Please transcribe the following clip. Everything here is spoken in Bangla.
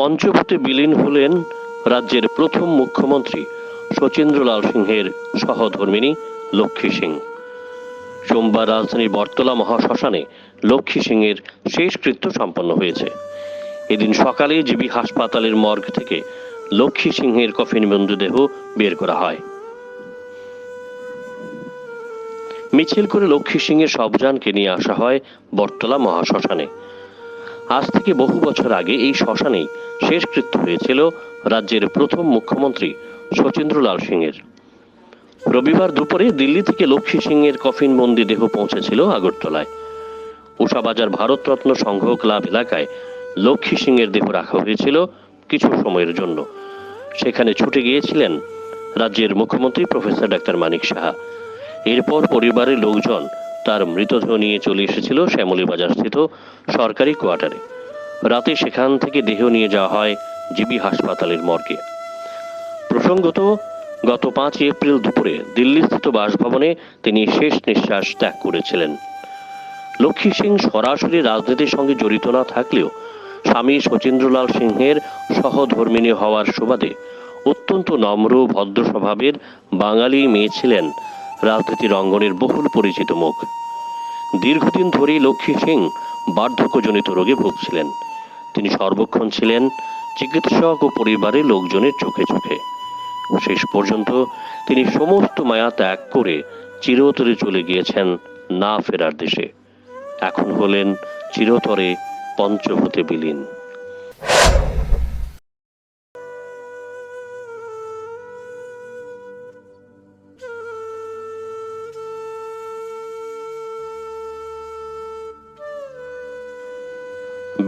পঞ্চভূতে বিলীন হলেন রাজ্যের প্রথম মুখ্যমন্ত্রী শচীন্দ্রলাল সিংহের সহধর্মিনী লক্ষ্মী সিং। সোমবার রাজধানীর বটতলা মহাশ্মশানে লক্ষ্মী সিংয়ের শেষকৃত্য সম্পন্ন হয়েছে। এদিন সকালে জিবি হাসপাতালের মর্গ থেকে লক্ষ্মী সিংহের কফিন দেহ বের করা হয়। মিছিল করে লক্ষ্মী সিংয়ের শবযানকে নিয়ে আসা হয় বটতলা মহাশ্মশানে। আজ থেকে বহু বছর আগে এই শ্মশানেই শেষকৃত্য হয়েছিল রাজ্যের প্রথম মুখ্যমন্ত্রী শচীন্দ্রলাল সিংয়ের। রবিবার দুপুরে দিল্লি থেকে লক্ষ্মী সিংয়ের কফিন বন্দি দেহ পৌঁছেছিল আগরতলায়। উষাবাজার ভারতরত্ন সংঘ ক্লাব এলাকায় লক্ষ্মী সিংয়ের দেহ রাখা হয়েছিল কিছু সময়ের জন্য। সেখানে ছুটে গিয়েছিলেন রাজ্যের মুখ্যমন্ত্রী প্রফেসর ডাক্তার মানিক সাহা। এরপর পরিবারের লোকজন তার মৃতদেহ নিয়ে চলে এসেছিল শ্যামলীবাজার স্থিত সরকারি কোয়ার্টারে। রাতে সেখান থেকে দেহ নিয়ে যাওয়া হয় জিবি হাসপাতালের মর্গে। প্রসঙ্গত, গত পাঁচ এপ্রিল দুপুরে দিল্লিস্থিত বাসভবনে তিনি শেষ নিঃশ্বাস ত্যাগ করেছিলেন। লক্ষ্মী সিং সরাসরি রাজনীতির সঙ্গে জড়িত না থাকলেও স্বামী শচীন্দ্রলাল সিংহের সহধর্মিণী হওয়ার সুবাদে অত্যন্ত নম্র ভদ্র স্বভাবের বাঙালি মেয়ে ছিলেন রাজনীতির অঙ্গনের বহুল পরিচিত মুখ। দীর্ঘদিন ধরেই লক্ষ্মী সিং বার্ধক্যজনিত রোগে ভুগছিলেন। তিনি সর্বক্ষণ ছিলেন চিকিৎসক ও পরিবারের লোকজনের চোখে চোখে। শেষ পর্যন্ত তিনি সমস্ত মায়া ত্যাগ করে চিরতরে চলে গিয়েছেন না ফেরার দেশে। এখন হলেন চিরতরে পঞ্চভূতে বিলীন।